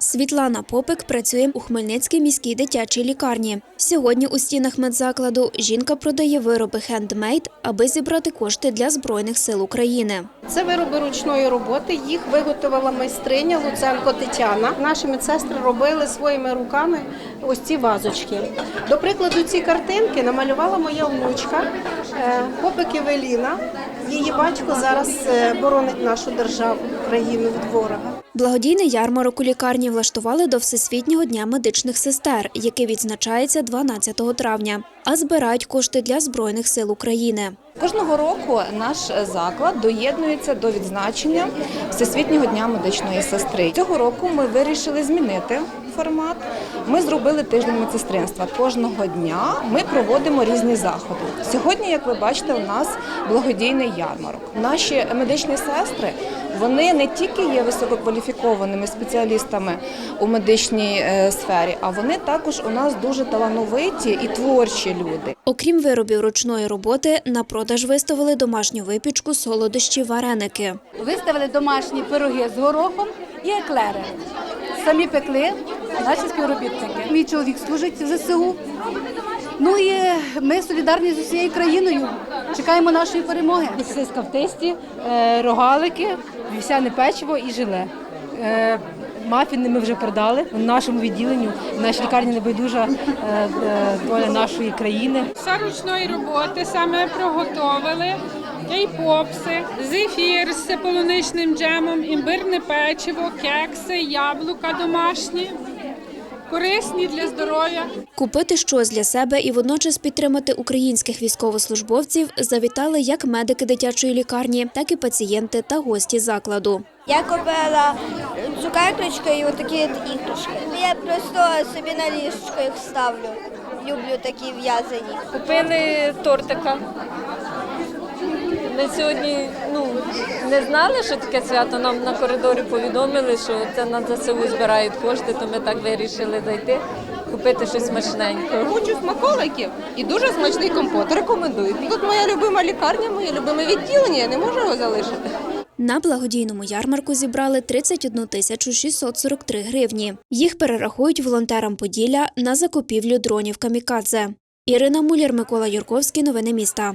Світлана Попик працює у Хмельницькій міській дитячій лікарні. Сьогодні у стінах медзакладу жінка продає вироби хендмейд, аби зібрати кошти для Збройних сил України. Це вироби ручної роботи. Їх виготовила майстриня Луценко Тетяна. Наші медсестри робили своїми руками ось ці вазочки. До прикладу, ці картинки намалювала моя внучка е, Попик Евеліна. Її батько зараз е, боронить нашу державу, Україну від ворога. Благодійний ярмарок у лікарні влаштували до Всесвітнього дня медичних сестер, який відзначається 12 травня, а збирають кошти для Збройних сил України. Кожного року наш заклад доєднується до відзначення Всесвітнього дня медичної сестри. Цього року ми вирішили змінити формат. Ми зробили тиждень медсестринства. Кожного дня ми проводимо різні заходи. Сьогодні, як ви бачите, у нас благодійний ярмарок. Наші медичні сестри вони не тільки є висококваліфікованими спеціалістами у медичній е, сфері, а вони також у нас дуже талановиті і творчі люди. Окрім виробів ручної роботи, на продаж виставили домашню випічку, солодощі, вареники. Виставили домашні пироги з горохом і еклери. Самі пекли наші співробітники. Мій чоловік служить в ЗСУ. Ну і ми солідарні з усією країною. Чекаємо нашої перемоги. Сиска в тесті, е, рогалики, вівсяне печиво і желе. Е, Мафіни ми вже продали в нашому відділенні, в нашій лікарні небайдужа е, доля нашої країни. Все ручної роботи саме приготовили. Кейпопси, зефір з полуничним джемом, імбирне печиво, кекси, яблука домашні, корисні для здоров'я. Купити щось для себе і водночас підтримати українських військовослужбовців завітали як медики дитячої лікарні, так і пацієнти та гості закладу. Я купила цукерочки і отакі от іграшки. Я просто собі на ліжечко їх ставлю. Люблю такі в'язані. Купили тортика. Ми сьогодні ну, не знали, що таке свято. Нам на коридорі повідомили, що це на ЗСУ збирають кошти, то ми так вирішили зайти, купити щось смачненьке. Кучу смаколиків і дуже смачний компот. Рекомендую. Тут моя любима лікарня, моє любиме відділення, я не можу його залишити. На благодійному ярмарку зібрали 31 тисячу 643 гривні. Їх перерахують волонтерам Поділля на закупівлю дронів «Камікадзе». Ірина Муляр, Микола Юрковський. Новини міста.